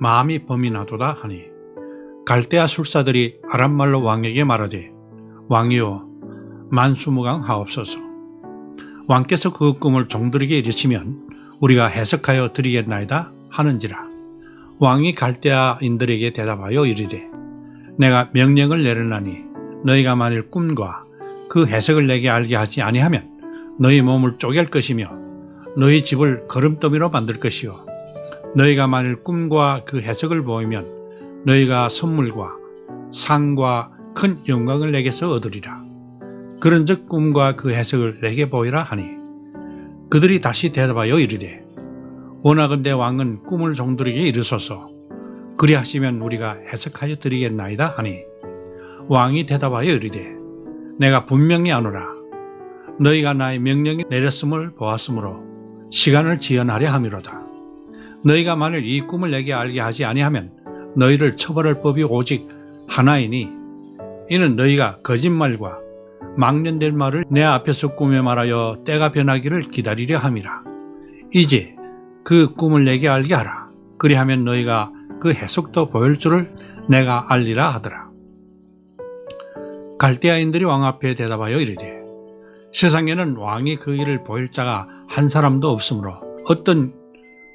마음이 범인하도다 하니 갈대아 술사들이 아람말로 왕에게 말하되 왕이여 만수무강 하옵소서. 왕께서 그 꿈을 종들에게 이르시면 우리가 해석하여 드리겠나이다 하는지라. 왕이 갈대아인들에게 대답하여 이르되 내가 명령을 내려나니 너희가 만일 꿈과 그 해석을 내게 알게 하지 아니하면 너희 몸을 쪼갤 것이며 너희 집을 거름더미로 만들 것이요 너희가 만일 꿈과 그 해석을 보이면 너희가 선물과 상과 큰 영광을 내게서 얻으리라. 그런즉 꿈과 그 해석을 내게 보이라 하니 그들이 다시 대답하여 이르되 원하건대 왕은 꿈을 종들에게 이르소서. 그리하시면 우리가 해석하여 드리겠나이다 하니 왕이 대답하여 이르되 내가 분명히 아노라. 너희가 나의 명령이 내렸음을 보았으므로 시간을 지연하려 함이로다 너희가 만일 이 꿈을 내게 알게 하지 아니하면 너희를 처벌할 법이 오직 하나이니 이는 너희가 거짓말과 망년될 말을 내 앞에서 꿈에 말하여 때가 변하기를 기다리려 함이라. 이제 그 꿈을 내게 알게 하라. 그리하면 너희가 그 해석도 보일 줄을 내가 알리라 하더라. 갈대아인들이 왕 앞에 대답하여 이르되 세상에는 왕이 그 일을 보일 자가 한 사람도 없으므로 어떤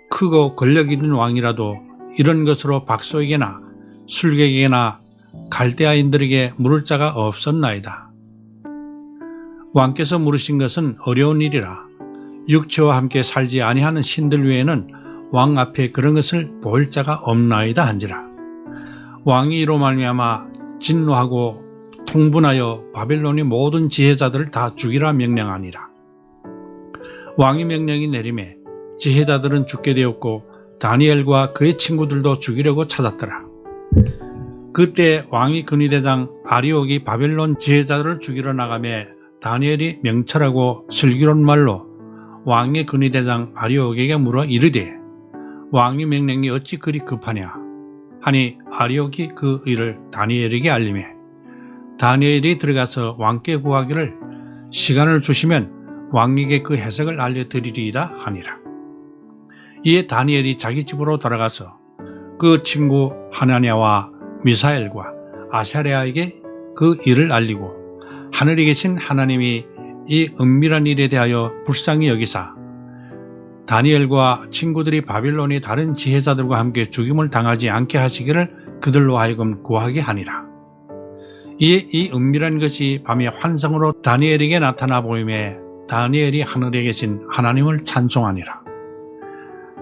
크고 권력 있는 왕이라도 이런 것으로 박소에게나 술객에게나 갈대아인들에게 물을 자가 없었나이다. 왕께서 물으신 것은 어려운 일이라 육체와 함께 살지 아니하는 신들 외에는 왕 앞에 그런 것을 보일 자가 없나이다 한지라. 왕이 이로 말미암아 진노하고 통분하여 바벨론의 모든 지혜자들을 다 죽이라 명령하니라. 왕의 명령이 내림에 지혜자들은 죽게 되었고 다니엘과 그의 친구들도 죽이려고 찾았더라. 그때 왕이 근위대장 아리옥이 바벨론 지혜자들을 죽이러 나가매 다니엘이 명철하고 슬기로운 말로 왕의 근위대장 아리옥에게 물어 이르되 왕의 명령이 어찌 그리 급하냐 하니 아리옥이 그 일을 다니엘에게 알림해 다니엘이 들어가서 왕께 구하기를 시간을 주시면 왕에게 그 해석을 알려드리리이다 하니라. 이에 다니엘이 자기 집으로 돌아가서 그 친구 하나냐와 미사엘과 아샤레아에게 그 일을 알리고 하늘에 계신 하나님이 이 은밀한 일에 대하여 불쌍히 여기사 다니엘과 친구들이 바빌론의 다른 지혜자들과 함께 죽임을 당하지 않게 하시기를 그들로 하여금 구하게 하니라. 이에 이 은밀한 것이 밤의 환상으로 다니엘에게 나타나 보임에 다니엘이 하늘에 계신 하나님을 찬송하니라.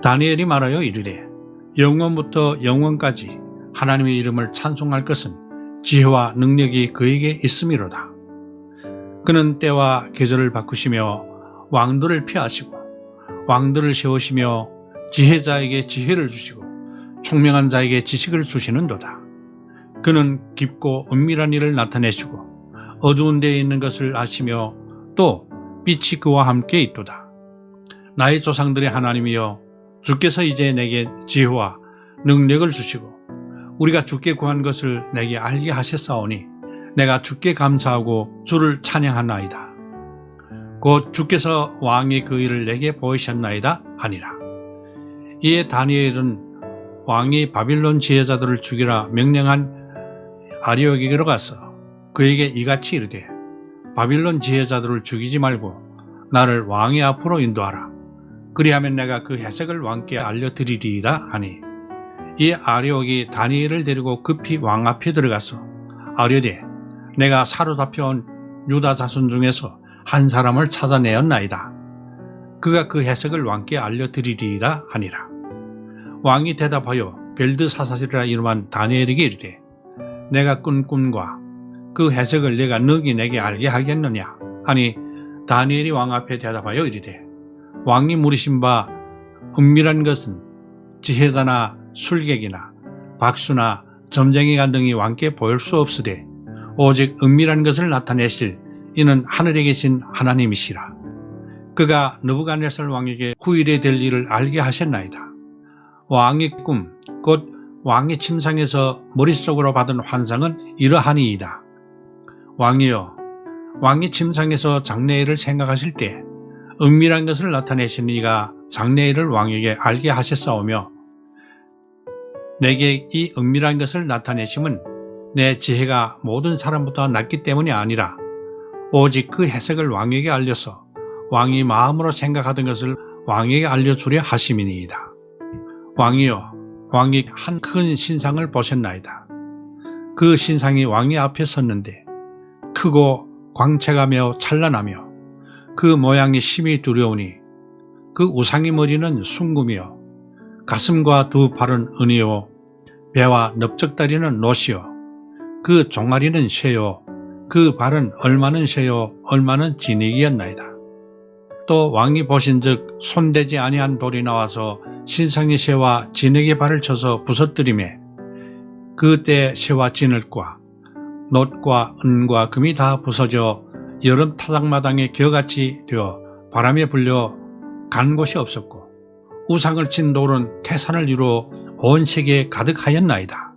다니엘이 말하여 이르되 영원부터 영원까지 하나님의 이름을 찬송할 것은 지혜와 능력이 그에게 있음이로다. 그는 때와 계절을 바꾸시며 왕들을 피하시고 왕들을 세우시며 지혜자에게 지혜를 주시고 총명한 자에게 지식을 주시는도다. 그는 깊고 은밀한 일을 나타내시고 어두운 데에 있는 것을 아시며 또 빛이 그와 함께 있도다. 나의 조상들의 하나님이여 주께서 이제 내게 지혜와 능력을 주시고 우리가 주께 구한 것을 내게 알게 하셨사오니 내가 주께 감사하고 주를 찬양하나이다. 곧 주께서 왕의 그 일을 내게 보이셨나이다 하니라. 이에 다니엘은 왕이 바빌론 지혜자들을 죽이라 명령한 아리옥에게로 가서 그에게 이같이 이르되 바빌론 지혜자들을 죽이지 말고 나를 왕의 앞으로 인도하라. 그리하면 내가 그 해석을 왕께 알려드리리이다 하니 이 아리옥이 다니엘을 데리고 급히 왕 앞에 들어가서 아뢰되 내가 사로잡혀온 유다 자손 중에서 한 사람을 찾아내었나이다. 그가 그 해석을 왕께 알려드리리이다 하니라. 왕이 대답하여 벨드사사시라 이름한 다니엘에게 이르되 내가 꾼 꿈과 그 해석을 내가 너기 내게 알게 하겠느냐 하니 다니엘이 왕 앞에 대답하여 이르되 왕이 물으신 바 은밀한 것은 지혜자나 술객이나 박수나 점쟁이가 등이 왕께 보일 수 없으되 오직 은밀한 것을 나타내실 이는 하늘에 계신 하나님이시라. 그가 느부갓네살 왕에게 후일에 될 일을 알게 하셨나이다. 왕의 꿈, 곧 왕의 침상에서 머릿속으로 받은 환상은 이러하니이다. 왕이여, 왕이 침상에서 장래일을 생각하실 때 은밀한 것을 나타내신 이가 장래일을 왕에게 알게 하셨사오며 내게 이 은밀한 것을 나타내심은 내 지혜가 모든 사람보다 낫기 때문이 아니라 오직 그 해석을 왕에게 알려서 왕이 마음으로 생각하던 것을 왕에게 알려주려 하심이니이다. 왕이여, 왕이 한 큰 신상을 보셨나이다. 그 신상이 왕의 앞에 섰는데 크고 광채가 매우 찬란하며 그 모양이 심히 두려우니 그 우상의 머리는 숭금이요. 가슴과 두 팔은 은이요. 배와 넓적다리는 노시요. 그 종아리는 쇠요. 그 발은 얼마는 쇠요. 얼마는 진액이었나이다. 또 왕이 보신즉 손대지 아니한 돌이 나와서 신상의 쇠와 진액의 발을 쳐서 부서뜨리매 그때 쇠와 진흙과 놋과 은과 금이 다 부서져 여름 타작마당에 겨같이 되어 바람에 불려 간 곳이 없었고 우상을 친 돌은 태산을 이루어 온 세계에 가득하였나이다.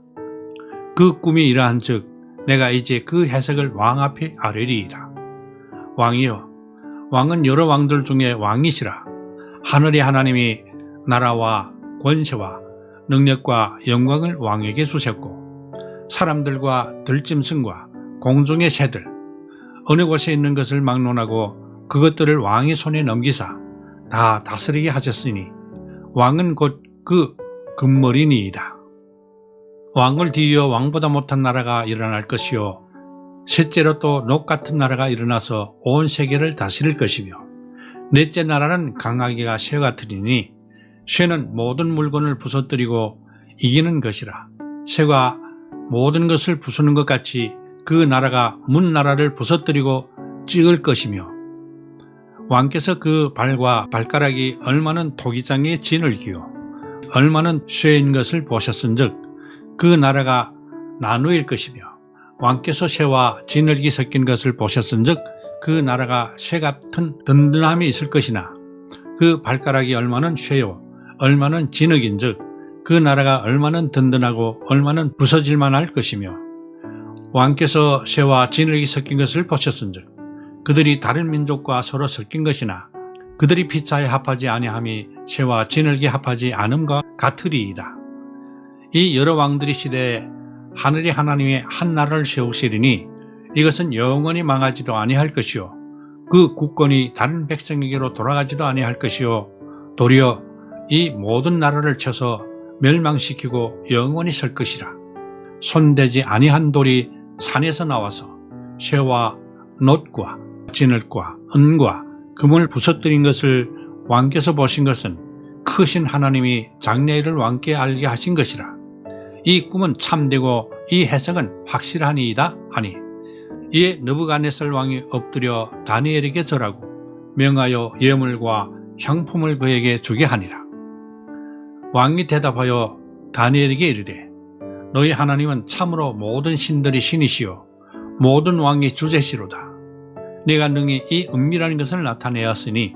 그 꿈이 이러한 즉 내가 이제 그 해석을 왕 앞에 아뢰리이다. 왕이여, 왕은 여러 왕들 중에 왕이시라. 하늘의 하나님이 나라와 권세와 능력과 영광을 왕에게 주셨고 사람들과 들짐승과 공중의 새들 어느 곳에 있는 것을 막론하고 그것들을 왕의 손에 넘기사 다 다스리게 하셨으니 왕은 곧 그 금머리니이다. 왕을 뒤이어 왕보다 못한 나라가 일어날 것이요 셋째로 또 녹 같은 나라가 일어나서 온 세계를 다스릴 것이며 넷째 나라는 강하기가 쇠 같으리니 쇠는 모든 물건을 부서뜨리고 이기는 것이라 쇠가 모든 것을 부수는 것 같이 그 나라가 문 나라를 부서뜨리고 찍을 것이며 왕께서 그 발과 발가락이 얼마는 토기장에 진을기요 얼마는 쇠인 것을 보셨은즉 그 나라가 나누일 것이며 왕께서 쇠와 진흙이 섞인 것을 보셨은즉 그 나라가 쇠 같은 든든함이 있을 것이나 그 발가락이 얼마는 쇠요 얼마는 진흙인즉 그 나라가 얼마는 든든하고 얼마는 부서질만 할 것이며 왕께서 쇠와 진흙이 섞인 것을 보셨은즉 그들이 다른 민족과 서로 섞인 것이나 그들이 피차에 합하지 아니함이 쇠와 진흙이 합하지 않음과 같으리이다. 이 여러 왕들이 시대에 하늘의 하나님의 한 나라를 세우시리니 이것은 영원히 망하지도 아니할 것이요 그 국권이 다른 백성에게로 돌아가지도 아니할 것이요 도리어 이 모든 나라를 쳐서 멸망시키고 영원히 설 것이라 손대지 아니한 돌이 산에서 나와서 쇠와 놋과 진흙과 은과 금을 부서뜨린 것을 왕께서 보신 것은 크신 하나님이 장래일을 왕께 알게 하신 것이라. 이 꿈은 참되고 이 해석은 확실하니이다 하니 이에 느부갓네살 왕이 엎드려 다니엘에게 절하고 명하여 예물과 향품을 그에게 주게 하니라. 왕이 대답하여 다니엘에게 이르되 너희 하나님은 참으로 모든 신들이 신이시요 모든 왕이 주제시로다. 내가 능히 이 은밀한 것을 나타내었으니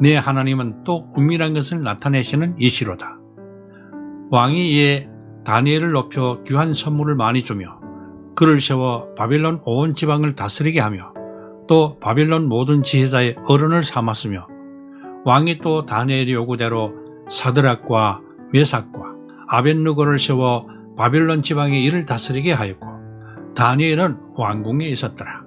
내 하나님은 또 은밀한 것을 나타내시는 이시로다. 왕이 이에 다니엘을 높여 귀한 선물을 많이 주며 그를 세워 바빌론 온 지방을 다스리게 하며 또 바빌론 모든 지혜자의 어른을 삼았으며 왕이 또 다니엘의 요구대로 사드락과 메삭과 아벤누고를 세워 바빌론 지방의 일을 다스리게 하였고 다니엘은 왕궁에 있었더라.